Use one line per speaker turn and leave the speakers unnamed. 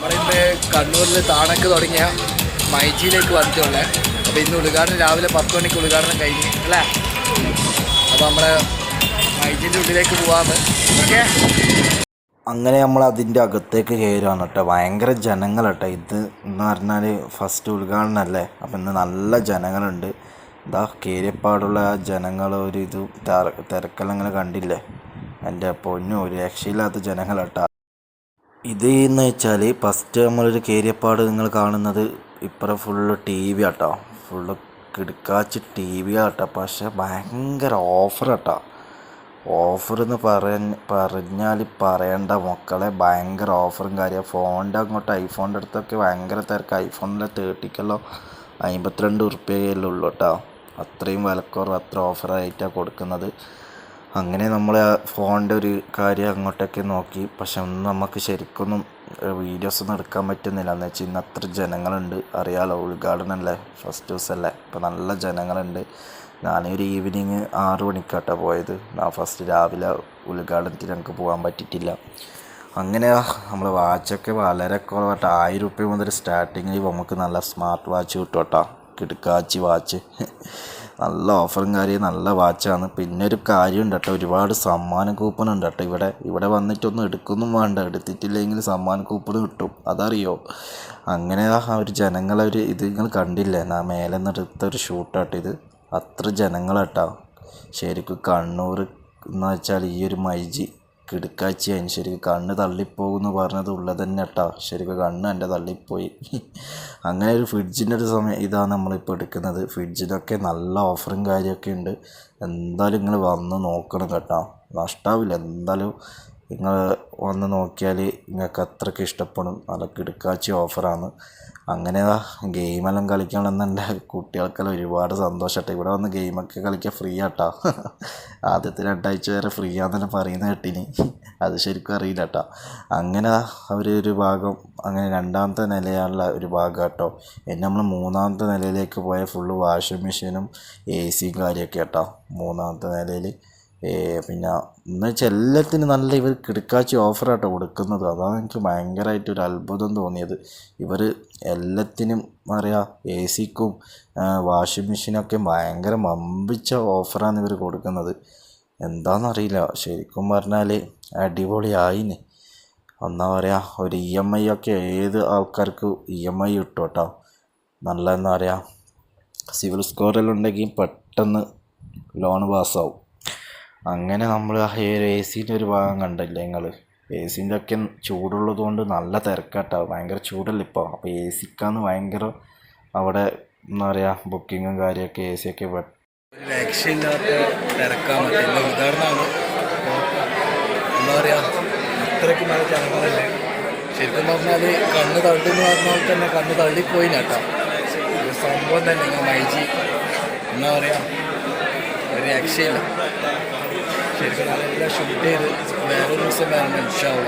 നമ്മളിന്ന് കണ്ണൂരിൽ താണക്ക് തുടങ്ങിയ മൈജിയിലേക്ക് വന്നിട്ടുള്ളത് അപ്പോൾ ഇന്ന് ഉദ്ഘാടനം രാവിലെ പത്ത് മണിക്ക് ഉദ്ഘാടനം കഴിഞ്ഞ് അല്ലേ? അപ്പോൾ നമ്മളെ മൈജിന്റെ ഉള്ളിലേക്ക് പോവാന്ന്. ഓക്കെ?
അങ്ങനെ നമ്മൾ അതിന്റെ അകത്തേക്ക് കയറുകയാണ് കേട്ടോ. ഭയങ്കര ജനങ്ങൾ കേട്ടോ ഇത് എന്ന് പറഞ്ഞാൽ ഫസ്റ്റ് ഉദ്ഘാടനമല്ലേ അപ്പം ഇന്ന് നല്ല ജനങ്ങളുണ്ട്. ഇതാ കയറിയപ്പാടുള്ള ആ ജനങ്ങൾ ഒരു ഇത് തിര- തിരക്കെല്ലാം കണ്ടില്ലേ? എന്റെ പൊന്നും ഒരു രക്ഷയില്ലാത്ത ജനങ്ങൾ കേട്ടോ ഇത് എന്ന് വെച്ചാൽ ഫസ്റ്റ് നമ്മളൊരു കയറിയപ്പാട് നിങ്ങൾ കാണുന്നത് ഇപ്പുറം full T V auto. Full കിടക്കാച്ച് T V auto. പക്ഷെ ഭയങ്കര ഓഫർ ആട്ടോ. ഓഫർ എന്ന് പറഞ്ഞ പറഞ്ഞാൽ പറയണ്ട മക്കളെ. ഭയങ്കര ഓഫറും കാര്യം. ഫോണിന്റെ അങ്ങോട്ട് ഐഫോണിന്റെ അടുത്തൊക്കെ ഭയങ്കര തിരക്ക്. ഐഫോണിലെ തേർട്ടിക്കല്ലോ അമ്പത്തിരണ്ട് ഉറുപ്പ്യല്ലേ ഉള്ളൂ കേട്ടോ അത്രയും വിലക്കുറവ് അത്ര ഓഫറായിട്ടാണ് കൊടുക്കുന്നത്. അങ്ങനെ നമ്മൾ ആ ഫോണിന്റെ ഒരു കാര്യം അങ്ങോട്ടൊക്കെ നോക്കി. പക്ഷെ ഒന്നും നമുക്ക് ശരിക്കൊന്നും വീഡിയോസ് ഒന്നും എടുക്കാൻ പറ്റുന്നില്ല. എന്ന് വെച്ചാൽ ഇന്ന് അത്ര ജനങ്ങളുണ്ട്. അറിയാലോ ഉദ്ഘാടനമല്ലേ ഫസ്റ്റ് ദിവസമല്ലേ ഇപ്പം നല്ല ജനങ്ങളുണ്ട്. ഞാനൊരു ഈവനിങ് ആറ് മണിക്കാട്ടോ പോയത്. ഞാൻ ഫസ്റ്റ് രാവിലെ ഉദ്ഘാടനത്തിന് ഞങ്ങൾക്ക് പോകാൻ പറ്റിയിട്ടില്ല. അങ്ങനെ നമ്മൾ വാച്ചൊക്കെ വളരെ കുറവായിട്ട് ആയിരം റുപ്യ മുതൽ സ്റ്റാർട്ടിങ്ങിൽ നമുക്ക് നല്ല സ്മാർട്ട് വാച്ച് കിട്ടും കേട്ടോ. കിടക്കാച്ചി വാച്ച് നല്ല ഓഫറും കാര്യം നല്ല വാച്ചാണ് പിന്നെ ഒരു കാര്യമുണ്ട് കേട്ടോ ഒരുപാട് സമ്മാന കൂപ്പൺ ഉണ്ട് കേട്ടോ. ഇവിടെ ഇവിടെ വന്നിട്ടൊന്നും എടുക്കൊന്നും വേണ്ട. എടുത്തിട്ടില്ലെങ്കിൽ സമ്മാന കൂപ്പൺ കിട്ടും. അതറിയോ? അങ്ങനെ ആ ഒരു ജനങ്ങളെ ഒരു ഇത് നിങ്ങൾ കണ്ടില്ലേ? ഞാൻ മേലെ നിന്ന് എടുത്ത ഒരു ഷൂട്ടാട്ടോ ഇത്. അത്ര ജനങ്ങളാട്ടോ ശരിക്കും കണ്ണൂർ എന്ന് വെച്ചാൽ ഈ ഒരു മൈജി. കിടുക്കാച്ചിയായി ശരിക്കും കണ്ണ് തള്ളിപ്പോകുമെന്ന് പറഞ്ഞത് ഉള്ളത് തന്നെ കേട്ടോ ശരിക്കും കണ്ണ് എന്റെ തള്ളിപ്പോയി. അങ്ങനെ ഒരു ഫ്രിഡ്ജിന്റെ ഒരു സമയം ഇതാണ് നമ്മളിപ്പോൾ എടുക്കുന്നത്. ഫ്രിഡ്ജിലൊക്കെ നല്ല ഓഫറും കാര്യമൊക്കെ ഉണ്ട്. എന്തായാലും നിങ്ങൾ വന്ന് നോക്കണം കേട്ടോ. നഷ്ടാവില്ല. എന്തായാലും നിങ്ങൾ വന്ന് നോക്കിയാൽ നിങ്ങൾക്ക് അത്രയ്ക്ക് ഇഷ്ടപ്പെടും. നല്ല കിടുക്കാച്ചി ഓഫറാണ്. അങ്ങനെ ഗെയിമെല്ലാം കളിക്കണമെന്നുണ്ട്. കുട്ടികൾക്കെല്ലാം ഒരുപാട് സന്തോഷട്ടെ. ഇവിടെ വന്ന് ഗെയിമൊക്കെ കളിക്കാൻ ഫ്രീ ആട്ടോ ആദ്യത്തെ രണ്ടാഴ്ച വരെ ഫ്രീ ആണെന്നെ പറയുന്ന കേട്ടിനി. അത് ശരിക്കും അറിയില്ല കേട്ടോ അങ്ങനെ അവർ ഒരു ഭാഗം അങ്ങനെ രണ്ടാമത്തെ നിലയുള്ള ഒരു ഭാഗം കേട്ടോ എന്നെ നമ്മൾ മൂന്നാമത്തെ നിലയിലേക്ക് പോയ ഫുള്ള് വാഷിംഗ് മെഷീനും എ സിയും കാര്യമൊക്കെ കേട്ടോ മൂന്നാമത്തെ നിലയിൽ പിന്നെ എന്ന് വെച്ചാൽ എല്ലാത്തിനും നല്ല ഇവർ കിടക്കാച്ചി ഓഫറാട്ടോ കൊടുക്കുന്നത്. അതാണ് എനിക്ക് ഭയങ്കരമായിട്ട് ഒരു അത്ഭുതം തോന്നിയത്. ഇവർ എല്ലാത്തിനും പറയാ എ സിക്കും വാഷിംഗ് മെഷീനൊക്കെ ഭയങ്കര മമ്പിച്ച ഓഫറാണ് ഇവർ കൊടുക്കുന്നത്. എന്താണെന്നറിയില്ല ശരിക്കും പറഞ്ഞാൽ അടിപൊളിയായിന്. എന്നാ പറയുക ഒരു ഇ എം ഐ ഒക്കെ ഏത് ആൾക്കാർക്ക് ഇ എം ഐ കിട്ടും കേട്ടോ നല്ല എന്താ പറയുക സിവിൽ സ്കോറെല്ലാം ഉണ്ടെങ്കിൽ പെട്ടെന്ന് ലോൺ പാസ്സാവും അങ്ങനെ നമ്മൾ ആ എ സീന്റെ ഒരു ഭാഗം കണ്ടില്ലേ നിങ്ങൾ എ സീന്റെ ഒക്കെ ചൂടുള്ളത് കൊണ്ട് നല്ല തിരക്കാട്ടോ. ഭയങ്കര ചൂടല്ല ഇപ്പോൾ അപ്പോൾ എ സിക്കാന്ന് ഭയങ്കര അവിടെ എന്താ പറയുക ബുക്കിങ്ങും കാര്യമൊക്കെ എ സി ഒക്കെ
ഒരു രക്ഷയില്ലാത്ത പറ്റില്ല ഉദാഹരണമാണ്. എന്താ പറയുക അത്രയ്ക്ക് നല്ല ശരിക്കും പറഞ്ഞാൽ കണ്ണ് തള്ളുന്ന പറഞ്ഞാൽ തന്നെ കണ്ണ് തള്ളിപ്പോയി കേട്ടോ സംഭവം തന്നെ മൈജി. എന്താ പറയുക ഒരു രക്ഷയില്ല. ശരിക്കും നല്ല ഷൂട്ട് ചെയ്ത് വേറൊരു ദിവസം വരണം ഇൻഷാള്ള